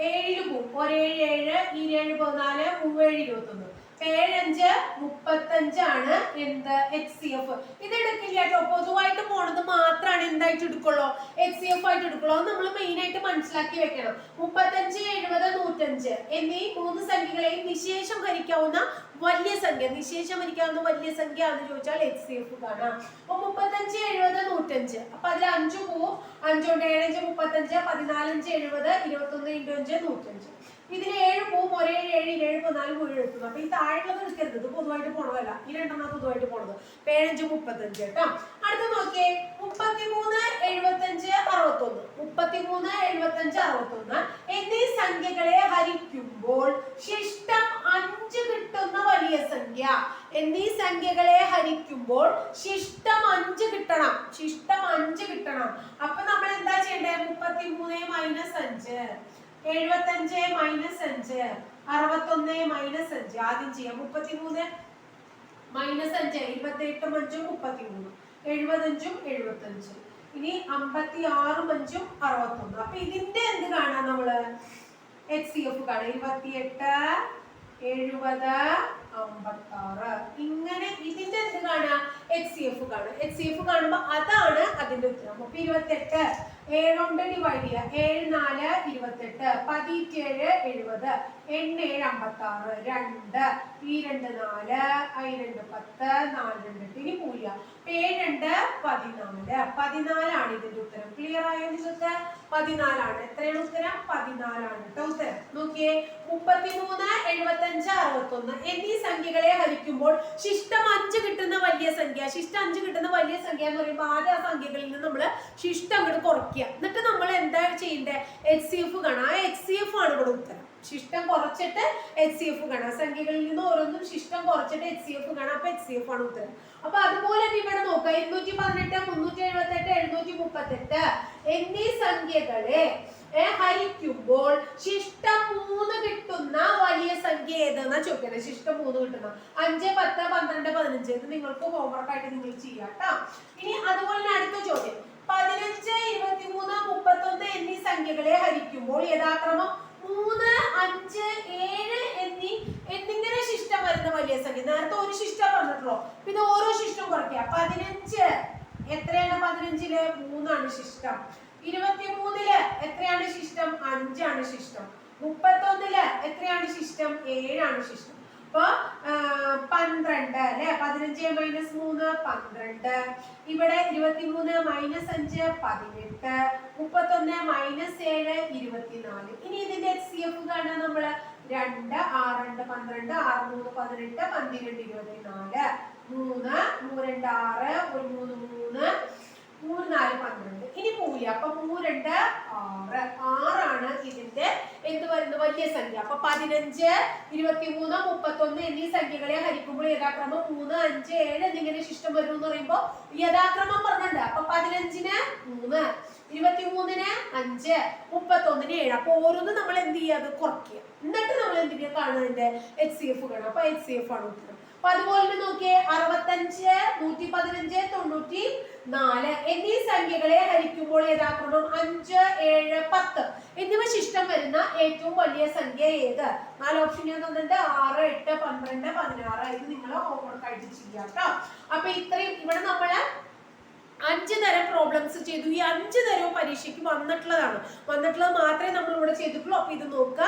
ഏഴിൽ പോവും. ഒരേഴ് ഏഴ് ഇരുപത് പതിനാല് മൂവേഴ് ഇരുപത്തൊന്ന്. ഏഴഞ്ച് മുപ്പത്തഞ്ചാണ് എന്ത്? എച്ച് സി എഫ് ഇത് എടുക്കില്ല കേട്ടോ. പൊതുവായിട്ട് പോണത് മാത്രമാണ് എന്തായിട്ട് എടുക്കുള്ളൂ? എച്ച് സി എഫ് ആയിട്ട് എടുക്കുള്ളൂ. അത് നമ്മൾ മെയിൻ ആയിട്ട് മനസ്സിലാക്കി വെക്കണം. മുപ്പത്തഞ്ച് എഴുപത് നൂറ്റഞ്ച്. എന്നീ മൂന്ന് സംഖ്യകളെയും നിശേഷം ഹരിക്കാവുന്ന വലിയ സംഖ്യ. നിശേഷം ഹരിക്കാവുന്ന വലിയ സംഖ്യ എന്ന് ചോദിച്ചാൽ എച്ച് സി എഫ് കാണാം അപ്പൊ നൂറ്റഞ്ച് അപ്പൊ അതിൽ അഞ്ചു പോവും അഞ്ചുകൊണ്ട് ഏഴഞ്ച് മുപ്പത്തഞ്ച് പതിനാലഞ്ച് എഴുപത് ഇരുപത്തൊന്ന് ഇന്റു അഞ്ച് നൂറ്റഞ്ച്. ഇതിൽ ഏഴ് പൂവും ഒരേ ഏഴ് ഏഴ് പതിനാല് പൂവ് എഴുത്തുന്നു അപ്പൊ ഈ താഴെയുള്ളത് എടുക്കരുത്. ഇത് പൊതുവായിട്ട് പോണതല്ല. ഈ രണ്ടെണ്ണം പൊതുവായിട്ട് പോണത്. പേഴഞ്ച് മുപ്പത്തഞ്ച് കേട്ടോ. അടുത്ത നോക്കിയേ. മുപ്പത്തിമൂന്ന് എഴുപത്തഞ്ച് അറുപത്തൊന്ന്. മുപ്പത്തിമൂന്ന് എഴുപത്തഞ്ച് അറുപത്തൊന്ന്. എന്നീ സംഖ്യകളെ ഹരിക്കുമ്പോൾ ശിഷ്ടം അഞ്ച് കിട്ടുന്ന വലിയ സംഖ്യ. എന്നീ സംഖ്യകളെ ഹരിക്കുമ്പോൾ ശിഷ്ടം അഞ്ച് കിട്ടണം. ശിഷ്ടം അഞ്ച് കിട്ടണം. അപ്പൊ നമ്മൾ എന്താ ചെയ്യേണ്ടത് മുപ്പത്തിമൂന്ന് മൈനസ് അഞ്ച്. എഴുപത്തഞ്ച് മൈനസ് അഞ്ച് അറുപത്തൊന്ന് മൈനസ് അഞ്ച്. ആദ്യം ചെയ്യാം. മുപ്പത്തിമൂന്ന് മൈനസ് അഞ്ച് ഇരുപത്തെട്ടും അഞ്ചും മുപ്പത്തിമൂന്ന്. എഴുപത്തഞ്ചും ഇനി അമ്പത്തി ആറും അഞ്ചും അറുപത്തൊന്ന്. അപ്പൊ ഇതിന്റെ എന്ത് കാണാം നമ്മൾ? എച്ച് സി എഫ് കാണാം. ഇരുപത്തിയെട്ട് എഴുപത് അമ്പത്തി ആറ് ഇങ്ങനെ ഇതിന്റെ എന്ത് കാണാം? എച്ച് സി എഫ് കാണാം. എച്ച് സി എഫ് കാണുമ്പോ അതാണ് അതിന്റെ ഉത്തരം. അപ്പൊ ഇരുപത്തെട്ട് ഏഴോണ്ട് ഡിവൈഡ് ചെയ്യുക ഏഴ് നാല് ഇരുപത്തെട്ട് പതിറ്റേഴ് എഴുപത് എണ്ണേഴ് അമ്പത്തി ആറ് രണ്ട് ഈ രണ്ട് നാല് ഐ രണ്ട് പത്ത് നാല് രണ്ട് എട്ട്. ഇനി പൂയ ഏഴ് രണ്ട് പതിനാല്. പതിനാലാണ് ഇതിന്റെ ഉത്തരം. ക്ലിയർ ആയോ നിങ്ങൾക്ക് പതിനാലാണ്. എത്രയാണ് ഉത്തരം? പതിനാലാണ് കേട്ടോ ഉത്തരം. നോക്കിയേ. മുപ്പത്തിമൂന്ന് എഴുപത്തഞ്ച് അറുപത്തൊന്ന്. എന്നീ സംഖ്യകളെ ഹരിക്കുമ്പോൾ ശിഷ്ടം അഞ്ച് കിട്ടുന്ന വലിയ സംഖ്യ. ശിഷ്ടം അഞ്ച് കിട്ടുന്ന വലിയ സംഖ്യ എന്ന് പറയുമ്പോൾ ആദ്യ സംഖ്യകളിൽ നിന്ന് നമ്മൾ ശിഷ്ടം അങ്ങോട്ട് കുറയ്ക്കുക. എന്നിട്ട് നമ്മൾ എന്താ ചെയ്യേണ്ടത് എച്ച് സി എഫ് കാണാം. ആ എച്ച് സി എഫ് ആണ് ഇവിടെ ഉത്തരം. ശിഷ്ടം കുറച്ചിട്ട് എച്ച് സി എഫ് കാണാം. സംഖ്യകളിൽ നിന്ന് ഓരോന്നും ശിഷ്ടം കുറച്ചിട്ട് എച്ച് സി എഫ് കാണാം. അപ്പൊ എച്ച് സി എഫ് ആണ് ഉത്തരം. അപ്പൊ അതുപോലെ തന്നെ ഇവിടെ നോക്കാം ഇരുന്നൂറ്റി പതിനെട്ട് മുന്നൂറ്റി എഴുപത്തെട്ട് എഴുന്നൂറ്റി മുപ്പത്തെട്ട് എന്നീ സംഖ്യകളെ ഹരിക്കുമ്പോൾ ശിഷ്ടം മൂന്ന് കിട്ടുന്ന വലിയ സംഖ്യ ഏതെന്നാ ചോദിക്കുന്നത് ശിഷ്ടം മൂന്ന് കിട്ടുന്ന. അഞ്ച് പത്ത് പന്ത്രണ്ട് പതിനഞ്ച്. നിങ്ങൾക്ക് ഹോംവർക്ക് ആയിട്ട് നിങ്ങൾ ചെയ്യാം കേട്ടോ ഇനി അതുപോലെ അടുത്ത ചോദ്യം. പതിനഞ്ച് ഇരുപത്തിമൂന്ന് മുപ്പത്തൊന്ന് എന്നീ സംഖ്യകളെ ഹരിക്കുമ്പോൾ യഥാക്രമം മൂന്ന് അഞ്ച് ഏഴ് എന്നീ എന്നിങ്ങനെ ശിഷ്ടം വരുന്ന വലിയ സംഖ്യ. നേരത്തെ ഒരു ശിഷ്ടം പറഞ്ഞിട്ടുള്ളൂ പിന്നെ ഓരോ ശിഷ്ടം കുറയ്ക്കുക. പതിനഞ്ച് എത്രയാണ് പതിനഞ്ചിൽ? മൂന്നാണ് ശിഷ്ടം. ഇരുപത്തിമൂന്നിൽ എത്രയാണ് ശിഷ്ടം? അഞ്ചാണ് ശിഷ്ടം. മുപ്പത്തൊന്നിൽ എത്രയാണ് ശിഷ്ടം? ഏഴാണ് ശിഷ്ടം. അപ്പൊ പന്ത്രണ്ട് അല്ലെ? പതിനഞ്ച് മൈനസ് മൂന്ന് പന്ത്രണ്ട്. ഇവിടെ ഇരുപത്തിമൂന്ന് മൈനസ് അഞ്ച് പതിനെട്ട്. മുപ്പത്തൊന്ന് മൈനസ് ഏഴ് ഇരുപത്തിനാല്. ഇനി ഇതിന്റെ എച്ച് സി എഫ് കാണാൻ നമ്മൾ. രണ്ട് ആറ് രണ്ട് പന്ത്രണ്ട് ആറ് മൂന്ന് പതിനെട്ട് പന്ത്രണ്ട് ഇരുപത്തിനാല്. മൂന്ന് രണ്ട് ആറ് ഒരു മൂന്ന് മൂന്ന്. മൂന്ന് നാല് പന്ത്രണ്ട്. ഇനി പോവില്ല അപ്പൊ മൂന്ന് രണ്ട് ആറ്. ആറാണ് ഇതിന്റെ എന്ത് വരുന്നത്? വലിയ സംഖ്യ. അപ്പൊ പതിനഞ്ച് ഇരുപത്തിമൂന്ന് മുപ്പത്തൊന്ന് എന്നീ സംഖ്യകളെ ഹരിക്കുമ്പോൾ യഥാക്രമം മൂന്ന് അഞ്ച് ഏഴ് എന്നിങ്ങനെ ശിഷ്ടം വരും എന്ന് പറയുമ്പോ യഥാക്രമം പറഞ്ഞിട്ടുണ്ട്. അപ്പൊ പതിനഞ്ചിന് മൂന്ന് ഇരുപത്തിമൂന്നിന് അഞ്ച് മുപ്പത്തൊന്നിന് ഏഴ്. അപ്പൊ ഓരോന്നും നമ്മൾ എന്ത് ചെയ്യുക? അത് കുറയ്ക്കുക. എന്നിട്ട് നമ്മൾ എന്തിനാ കാണുന്നതിന്റെ എച്ച് സി എഫ് കാണും അപ്പൊ എച്ച് സി എഫ് ആണ് ഉത്തരം. അപ്പൊ അതുപോലെ തന്നെ നോക്കിയേ. അറുപത്തഞ്ച് നൂറ്റി പതിനഞ്ച് തൊണ്ണൂറ്റി നാല് എന്നീ സംഖ്യകളെ ഹരിക്കുമ്പോൾ യഥാക്രമം അഞ്ച് ഏഴ് പത്ത്. എന്നിവ ശിഷ്ടം വരുന്ന ഏറ്റവും വലിയ സംഖ്യ ഏത്? നാല് ഓപ്ഷൻ ഞാൻ തന്നിട്ട് ആറ് എട്ട് പന്ത്രണ്ട് പതിനാറ്. ഇത് നിങ്ങൾ ഹോംവർക്ക് ആയിട്ട് ചെയ്യാം കേട്ടോ. അപ്പൊ ഇത്രയും ഇവിടെ നമ്മൾ അഞ്ച് തരം പ്രോബ്ലംസ് ചെയ്തു. ഈ അഞ്ച് തരവും പരീക്ഷയ്ക്ക് വന്നിട്ടുള്ളതാണ്. വന്നിട്ടുള്ളത് മാത്രമേ നമ്മൾ ഇവിടെ ചെയ്തിട്ടുള്ളൂ. അപ്പൊ ഇത് നോക്കുക.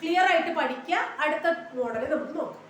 ക്ലിയർ ആയിട്ട് പഠിക്കുക. അടുത്ത മോഡൽ നമുക്ക് നോക്കാം.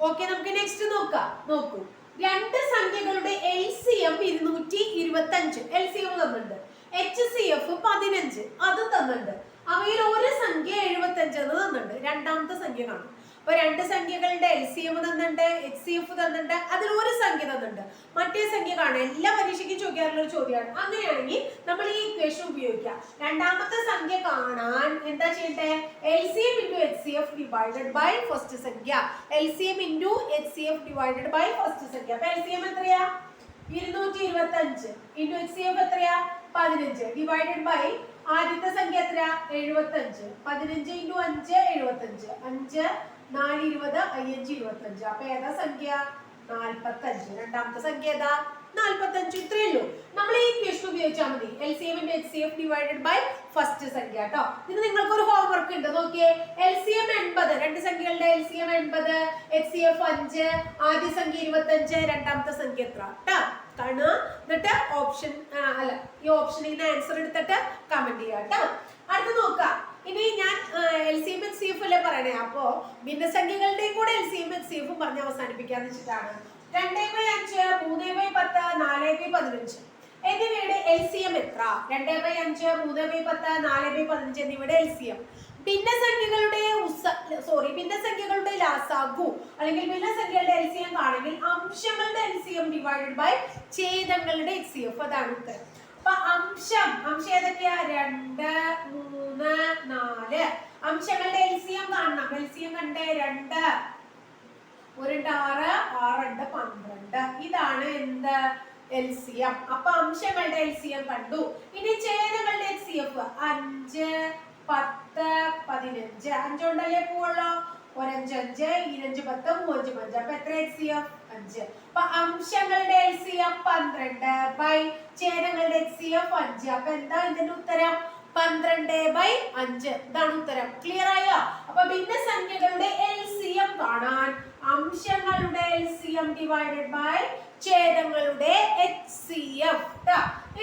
ഓക്കെ നമുക്ക് നെക്സ്റ്റ് നോക്കാം. നോക്കൂ. രണ്ട് സംഖ്യകളുടെ എൽ സി എം ഇരുന്നൂറ്റി ഇരുപത്തി അഞ്ച് എൽ സി എം തന്നിട്ടുണ്ട്. എച്ച് സി എഫ് പതിനഞ്ച്. അത് തന്നിട്ടുണ്ട്. അവയിൽ ഒരു സംഖ്യ എഴുപത്തി അഞ്ച് എന്ന് തന്നിട്ടുണ്ട്. രണ്ടാമത്തെ സംഖ്യ കാണും. അപ്പൊ രണ്ട് സംഖ്യകളുടെ എൽ സി എം തന്നിട്ടുണ്ട് എച്ച് സി എഫ് തന്നിട്ടുണ്ട് അതിൽ ഒരു സംഖ്യ തന്നിട്ടുണ്ട്. മറ്റേ സംഖ്യ കാണാം എല്ലാ പരീക്ഷയ്ക്കും ചോദിക്കാറുള്ള ഒരു ചോദ്യമാണ്. അങ്ങനെയാണെങ്കിൽ നമ്മൾ ഈ ഇക്വേഷൻ ഉപയോഗിക്കാം രണ്ടാമത്തെ സംഖ്യ കാണാൻ എന്താ ചെയ്യട്ടെ L C M into H C F divided by first സംഖ്യ. L C M into H C F divided by first സംഖ്യ. അപ്പൊ എൽ സി എം എത്രയാ? ഇരുന്നൂറ്റി ഇരുപത്തി അഞ്ച് ഇന്റു എച്ച് സി എഫ് എത്രയാ? പതിനഞ്ച്. ഡിവൈഡഡ് ബൈ ആദ്യത്തെ സംഖ്യ എത്രയാ? എഴുപത്തി അഞ്ച് പതിനഞ്ച് ഇന്റു അഞ്ച് എഴുപത്തി അഞ്ച് അഞ്ച് നാല് ഇരുപത് അയ്യഞ്ച് ഇരുപത്തി അഞ്ച് അപ്പൊ ഏതാ സംഖ്യ? നാൽപ്പത്തി അഞ്ച് രണ്ടാമത്തെ സംഖ്യ ഏതാ? നാൽപ്പത്തി അഞ്ച് ഇത്രയേ ഉള്ളൂ. നമ്മൾ ഈ ഇക്വേഷൻ ഉപയോഗിച്ചാൽ മതി L C M H C F divided by first സംഖ്യ കേട്ടോ ഇത് നിങ്ങൾക്ക് ഒരു ഹോംവർക്ക് ഉണ്ട്. നോക്കിയേ. എൽ സി എം എൺപത്. രണ്ട് സംഖ്യകളുടെ എൽ സി എം എൺപത് എച്ച് സി എഫ് അഞ്ച് ആദ്യ സംഖ്യ ഇരുപത്തി അഞ്ച് രണ്ടാമത്തെ സംഖ്യ എത്ര? കേട്ടോ എന്നിട്ട് ഓപ്ഷൻ അല്ല ഈ ഓപ്ഷനിൽ നിന്ന് ആൻസർ എടുത്തിട്ട് കമന്റ് ചെയ്യാം കേട്ടോ അടുത്ത് നോക്കാം ഇനി ഞാൻ L C M H C F അല്ലേ പറയണേ? അപ്പോ ഭിന്നസംഖ്യകളുടെയും കൂടെ L C M H C എഫും പറഞ്ഞ് അവസാനിപ്പിക്കാന്ന് വെച്ചിട്ടാണ്. രണ്ടേ ബൈ അഞ്ച് മൂന്നേ ബൈ പത്ത് നാലേ ബൈ പതിനഞ്ച്. എന്നിവയുടെ എൽ സി എം എത്ര? രണ്ടേ ബൈ അഞ്ച് മൂന്ന് ബൈ പത്ത് നാല് ബൈ പതിനഞ്ച് എന്നിവയുടെ എൽ സി എം ഭിന്നസംഖ്യകളുടെ സോറി ഭിന്നസംഖ്യകളുടെ ലാസാഗു അല്ലെങ്കിൽ ഭിന്നസംഖ്യകളുടെ എൽ സി എം ആണെങ്കിൽ അംശങ്ങളുടെ L C M divided by ഛേദങ്ങളുടെ L C F അതാണ് ഉത്തരം. അംശം. അംശം ഏതൊക്കെയാ? രണ്ട് മൂന്ന് നാല്. അംശങ്ങളുടെ എൽ സി എം കാണണം. എൽ കണ്ടേ? രണ്ട്. ഒരു ആറ് ആറുണ്ട് പന്ത്രണ്ട്. ഇതാണ് എന്ത്? എൽ സി എം അപ്പൊ അംശങ്ങളുടെ എൽ സി എം കണ്ടു. ഇനി ഛേദങ്ങളുടെ എൽ സി എഫ് അഞ്ച് പത്ത് പതിനഞ്ച്. അഞ്ചുകൊണ്ടല്ലേ പോവുള്ളൂ? ഒരഞ്ചഞ്ച് ഈരഞ്ച് പത്ത് മൂവഞ്ച് പഞ്ച്. അപ്പൊ എത്ര എൽ സി എഫ് അഞ്ച്. അപ്പൊ അംശങ്ങളുടെ എൽ സി എഫ് പന്ത്രണ്ട് ബൈ ഛേദങ്ങളുടെ എൽ സി എഫ് അഞ്ച്. അപ്പൊ എന്താ ഇതിന്റെ ഉത്തരം? പന്ത്രണ്ട് ബൈ അഞ്ച്. ഇതാണ് ഉത്തരം. ക്ലിയർ ആയോ? അപ്പൊ ഭിന്നസംഖ്യകളുടെ എൽ സി എം കാണാൻ അംശങ്ങളുടെ L C M divided by ഛേദങ്ങളുടെ H C F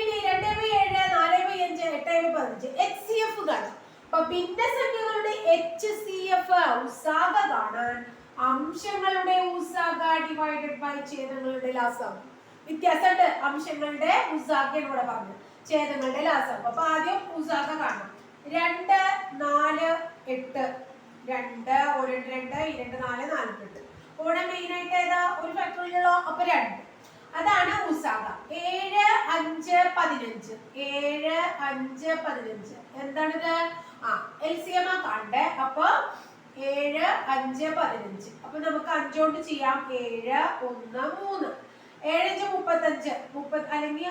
ഇനി രണ്ട് ബൈ ഏഴ് നാല് ബൈ അഞ്ച് എട്ട് ബൈ പതിനഞ്ച്. എച്ച് സി എഫ് കാണാം. അപ്പൊ ഭിന്നസംഖ്യകളുടെ എച്ച് സി എഫ് ഉസാഗ കാണാൻ അംശങ്ങളുടെ ഡിവൈഡഡ് ബൈ ഛേദങ്ങളുടെ ലാസം. വ്യത്യാസമുണ്ട്. അംശങ്ങളുടെ ഉസാഗ എന്നൂടെ പറഞ്ഞു. ഛേദങ്ങളുടെ ലാസം. അപ്പൊ ആദ്യം ഉസാഗ കാണാം രണ്ട് നാല് എട്ട്. രണ്ട് ഒരു രണ്ട് രണ്ട് നാല് നാൽപ്പെട്ട് ഇവിടെ മെയിൻ ആയിട്ട് ഏതാ? ഒരു ഫാക്ടറിയിലുള്ള അപ്പൊ രണ്ട്. അതാണ് ഉസാഗ. ഏഴ് അഞ്ച് പതിനഞ്ച്. ഏഴ് അഞ്ച് പതിനഞ്ച്. എന്താണിത്? ആ എൽ സി എം ആ കണ്ടേ അപ്പൊ ഏഴ് അഞ്ച് പതിനഞ്ച്. അപ്പൊ നമുക്ക് അഞ്ചോണ്ട് ചെയ്യാം. ഏഴ് ഒന്ന് മൂന്ന്. ഏഴഞ്ച് മുപ്പത്തഞ്ച്. മുപ്പത് അല്ലെങ്കിൽ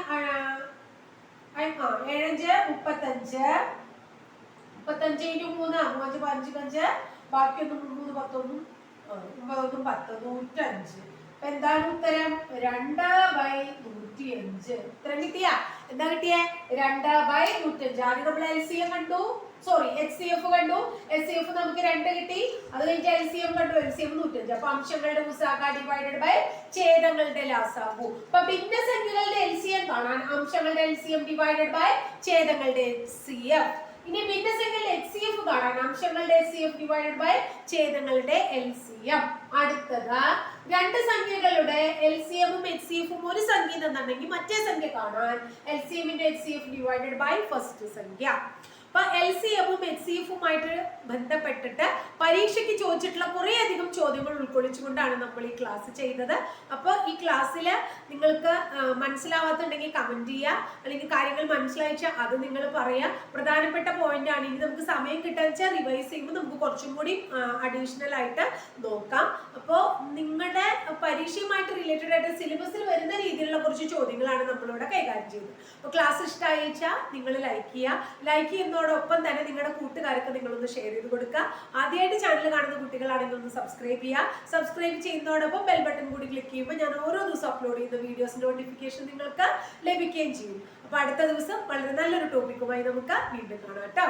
ഏഴഞ്ച് മുപ്പത്തഞ്ച്. മുപ്പത്തഞ്ച് ഇന്റു മൂന്ന് മൂവഞ്ച് പതിനഞ്ച് പഞ്ച് ബാക്കിയൊന്നും മൂന്ന് പത്തൊന്നും ഒമ്പതൊന്നും പത്ത് നൂറ്റഞ്ച്. അപ്പൊ എന്താണ് ഉത്തരം? രണ്ട് ബൈ നൂറ്റി അഞ്ച് ഉത്തരം കിട്ടിയ? എന്താ കിട്ടിയേ? രണ്ട് ബൈ നൂറ്റഞ്ച്. ആദ്യം നമ്മൾ എൽ സി എം കണ്ടു. സോറി എച്ച് സി എഫ് കണ്ടു. എച്ച് സി എഫ് നമുക്ക് രണ്ട് കിട്ടി. അത് കഴിഞ്ഞ് എൽ സി എം കണ്ടു. എൽ സി എം നൂറ്റഞ്ച്. അപ്പൊ അംശങ്ങളുടെ ഉസാക ഡിവൈഡഡ് ബൈ ഛേദങ്ങളുടെ ലാസാവു അപ്പൊ ഭിന്നസംഖ്യകളുടെ എൽ സി എം കാണാൻ അംശങ്ങളുടെ L C M divided by ഛേദങ്ങളുടെ H C F ഇനി ഭിന്നസംഖ്യകളുടെ എച്ച് സി എഫ് കാണാൻ അംശങ്ങളുടെ H C F divided by ഛേദങ്ങളുടെ L C M അടുത്തത് രണ്ട് സംഖ്യകളുടെ എൽ സി എമ്മും എച്ച് സി എഫും ഒരു സംഖ്യ തന്നിട്ടുണ്ടെങ്കിൽ മറ്റേ സംഖ്യ കാണാൻ എൽ സി എമ്മിന്റെ H C F divided by first സംഖ്യ. എൽ എച്ച് സി എഫുമായിട്ട് ബന്ധപ്പെട്ടിട്ട് പരീക്ഷയ്ക്ക് ചോദിച്ചിട്ടുള്ള കുറേ അധികം ചോദ്യങ്ങൾ ഉൾക്കൊള്ളിച്ചുകൊണ്ടാണ് നമ്മൾ ഈ ക്ലാസ് ചെയ്തത്. അപ്പോൾ ഈ ക്ലാസ്സിൽ നിങ്ങൾക്ക് മനസ്സിലാവാത്തുണ്ടെങ്കിൽ കമന്റ് ചെയ്യുക. അല്ലെങ്കിൽ കാര്യങ്ങൾ മനസ്സിലായിച്ച അത് നിങ്ങൾ പറയുക. പ്രധാനപ്പെട്ട പോയിന്റ് ആണ്. ഇനി നമുക്ക് സമയം കിട്ടുക വെച്ചാൽ റിവൈസ് ചെയ്യുമ്പോൾ നമുക്ക് കുറച്ചും കൂടി അഡീഷണൽ ആയിട്ട് നോക്കാം. അപ്പോൾ നിങ്ങളുടെ പരീക്ഷയുമായിട്ട് റിലേറ്റഡ് ആയിട്ട് സിലബസിൽ വരുന്ന രീതിയിലുള്ള കുറച്ച് ചോദ്യങ്ങളാണ് നമ്മളിവിടെ കൈകാര്യം ചെയ്തത് അപ്പോൾ ക്ലാസ് ഇഷ്ടമായി നിങ്ങൾ ലൈക്ക് ചെയ്യുക. ലൈക്ക് ചെയ്യുന്നതോടൊപ്പം തന്നെ നിങ്ങളുടെ കൂട്ടുകാർക്ക് നിങ്ങളൊന്ന് ഷെയർ ചെയ്ത് കൊടുക്കുക. ആദ്യമായിട്ട് ചാനൽ കാണുന്ന കുട്ടികളാണെങ്കിൽ ഒന്ന് സബ്സ്ക്രൈബ് ചെയ്യുക. സബ്സ്ക്രൈബ് ചെയ്യുന്നതോടൊപ്പം ബെൽ ബട്ടൺ കൂടി ക്ലിക്ക് ചെയ്യുമ്പോൾ ഞാൻ ഓരോ ദിവസം അപ്ലോഡ് ചെയ്യുന്ന വീഡിയോസിന്റെ നോട്ടിഫിക്കേഷൻ നിങ്ങൾക്ക് ലഭിക്കുകയും ചെയ്യും. അപ്പോൾ അടുത്ത ദിവസം വളരെ നല്ലൊരു ടോപ്പിക്കുമായി നമുക്ക് വീണ്ടും കാണാം കേട്ടോ.